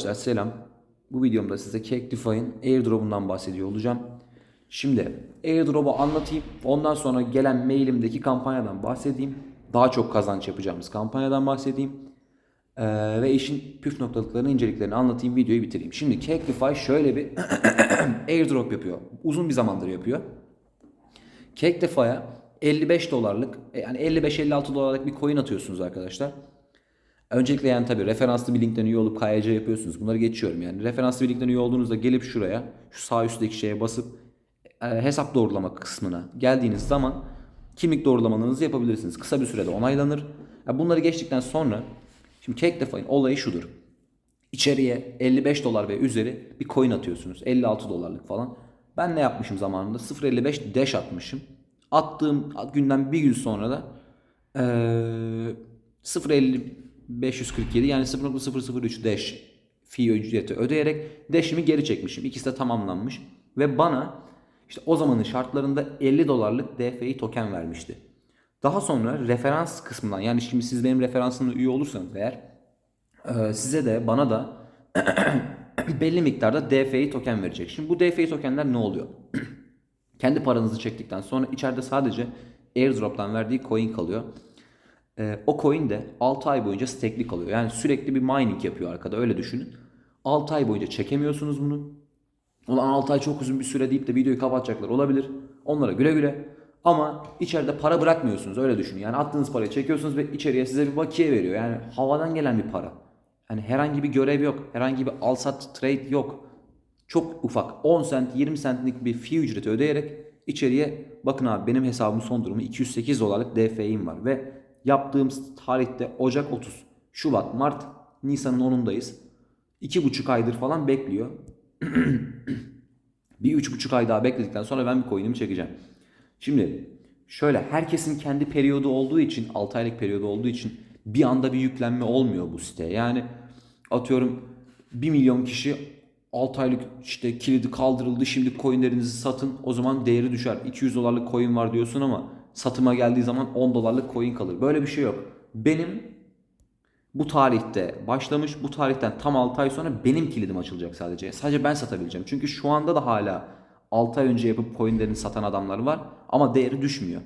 Arkadaşlar selam. Bu videomda size Cactify'ın airdrop'undan bahsediyor olacağım. Şimdi airdrop'u anlatayım. Ondan sonra gelen mailimdeki kampanyadan bahsedeyim. Daha çok kazanç yapacağımız kampanyadan bahsedeyim. Ee, ve işin püf noktalıklarını, inceliklerini anlatayım, videoyu bitireyim. Şimdi Cactify şöyle bir airdrop yapıyor. Uzun bir zamandır yapıyor. Cactify'a 55 dolarlık e, yani 55-56 dolarlık bir coin atıyorsunuz arkadaşlar. Öncelikle yani tabii referanslı bir linkten üye olup KYC yapıyorsunuz. Bunları geçiyorum yani. Referanslı bir linkten üye olduğunuzda gelip şuraya şu sağ üstteki şeye basıp e, hesap doğrulama kısmına geldiğiniz zaman kimlik doğrulamalarınızı yapabilirsiniz. Kısa bir sürede onaylanır. Yani bunları geçtikten sonra şimdi Cake Defy'in olayı şudur. İçeriye 55 dolar ve üzeri bir coin atıyorsunuz. 56 dolarlık falan. Ben ne yapmışım zamanında? 0.55 dash atmışım. Attığım günden bir gün sonra da ee, 0.50 547 yani 0.003 dash fi ücreti ödeyerek dash'imi geri çekmişim. İkisi de tamamlanmış ve bana işte o zamanın şartlarında 50 dolarlık DFI token vermişti. Daha sonra referans kısmından yani şimdi siz benim referansımla üye olursanız eğer e, size de bana da belli miktarda DFI token verecek. Şimdi bu DFI tokenler ne oluyor? Kendi paranızı çektikten sonra içeride sadece airdrop'tan verdiği coin kalıyor. Ee, o coin de 6 ay boyunca stake'li kalıyor. Yani sürekli bir mining yapıyor arkada öyle düşünün. 6 ay boyunca çekemiyorsunuz bunu. Ulan 6 ay çok uzun bir süre deyip de videoyu kapatacaklar olabilir. Onlara güle güle. Ama içeride para bırakmıyorsunuz öyle düşünün. Yani attığınız parayı çekiyorsunuz ve içeriye size bir bakiye veriyor. Yani havadan gelen bir para. Yani herhangi bir görev yok. Herhangi bir al sat trade yok. Çok ufak 10 sent 20 centlik bir fee ücreti ödeyerek içeriye bakın abi benim hesabımın son durumu 208 dolarlık DFI'm var ve yaptığım tarihte Ocak 30, Şubat, Mart, Nisan'ın 10'undayız. 2,5 aydır falan bekliyor. bir üç buçuk ay daha bekledikten sonra ben bir coin'imi çekeceğim. Şimdi şöyle herkesin kendi periyodu olduğu için 6 aylık periyodu olduğu için bir anda bir yüklenme olmuyor bu siteye. Yani atıyorum 1 milyon kişi 6 aylık işte kilidi kaldırıldı şimdi coinlerinizi satın o zaman değeri düşer. 200 dolarlık coin var diyorsun ama satıma geldiği zaman 10 dolarlık coin kalır. Böyle bir şey yok. Benim bu tarihte başlamış. Bu tarihten tam 6 ay sonra benim kilidim açılacak sadece. Sadece ben satabileceğim. Çünkü şu anda da hala 6 ay önce yapıp coinlerini satan adamlar var. Ama değeri düşmüyor.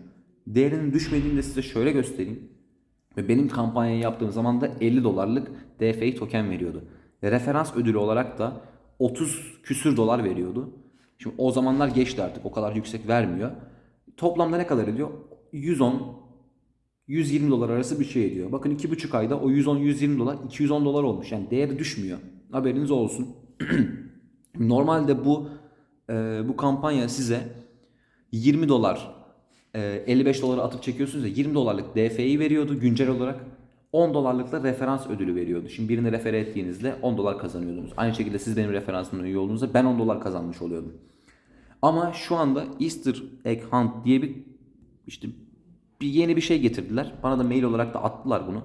Değerinin düşmediğini de size şöyle göstereyim. Ve benim kampanyayı yaptığım zaman da 50 dolarlık DFI token veriyordu. Ve referans ödülü olarak da 30 küsür dolar veriyordu. Şimdi o zamanlar geçti artık. O kadar yüksek vermiyor. Toplamda ne kadar ediyor? 110 120 dolar arası bir şey ediyor. Bakın 2,5 ayda o 110-120 dolar 210 dolar olmuş. Yani değeri düşmüyor. Haberiniz olsun. Normalde bu e, bu kampanya size 20 dolar e, 55 dolara atıp çekiyorsunuz ya 20 dolarlık DF'yi veriyordu güncel olarak. 10 dolarlıkla referans ödülü veriyordu. Şimdi birini refere ettiğinizde 10 dolar kazanıyordunuz. Aynı şekilde siz benim referansımla üye olduğunuzda ben 10 dolar kazanmış oluyordum. Ama şu anda Easter Egg Hunt diye bir işte bir yeni bir şey getirdiler. Bana da mail olarak da attılar bunu.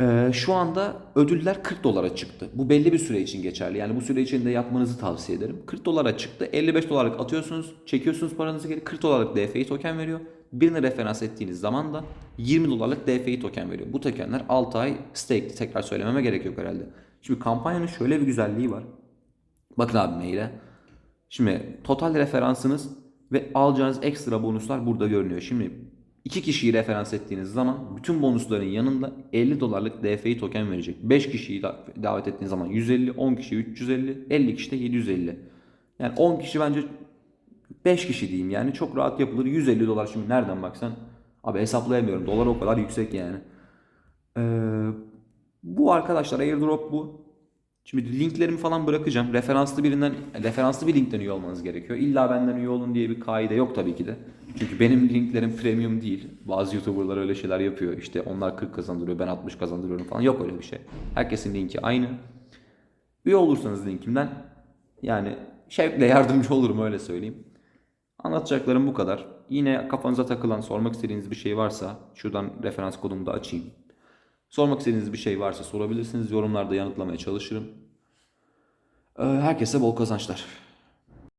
Ee, şu anda ödüller 40 dolara çıktı. Bu belli bir süre için geçerli. Yani bu süre içinde yapmanızı tavsiye ederim. 40 dolara çıktı. 55 dolarlık atıyorsunuz. Çekiyorsunuz paranızı geri. 40 dolarlık DFI token veriyor. Birini referans ettiğiniz zaman da 20 dolarlık DFI token veriyor. Bu tokenler 6 ay stake'li. Tekrar söylememe gerek yok herhalde. Şimdi kampanyanın şöyle bir güzelliği var. Bakın abi maile. Şimdi total referansınız ve alacağınız ekstra bonuslar burada görünüyor. Şimdi iki kişiyi referans ettiğiniz zaman bütün bonusların yanında 50 dolarlık DFI token verecek. 5 kişiyi da- davet ettiğiniz zaman 150, 10 kişi 350, 50 kişi de 750. Yani 10 kişi bence 5 kişi diyeyim yani çok rahat yapılır. 150 dolar şimdi nereden baksan abi hesaplayamıyorum. Dolar o kadar yüksek yani. Ee, bu arkadaşlar airdrop bu. Şimdi linklerimi falan bırakacağım. Referanslı birinden, referanslı bir linkten üye olmanız gerekiyor. İlla benden üye olun diye bir kaide yok tabii ki de. Çünkü benim linklerim premium değil. Bazı YouTuber'lar öyle şeyler yapıyor. İşte onlar 40 kazandırıyor, ben 60 kazandırıyorum falan. Yok öyle bir şey. Herkesin linki aynı. Üye olursanız linkimden yani şevkle yardımcı olurum öyle söyleyeyim. Anlatacaklarım bu kadar. Yine kafanıza takılan, sormak istediğiniz bir şey varsa şuradan referans kodumu da açayım. Sormak istediğiniz bir şey varsa sorabilirsiniz. Yorumlarda yanıtlamaya çalışırım. Ee, Herkese bol kazançlar.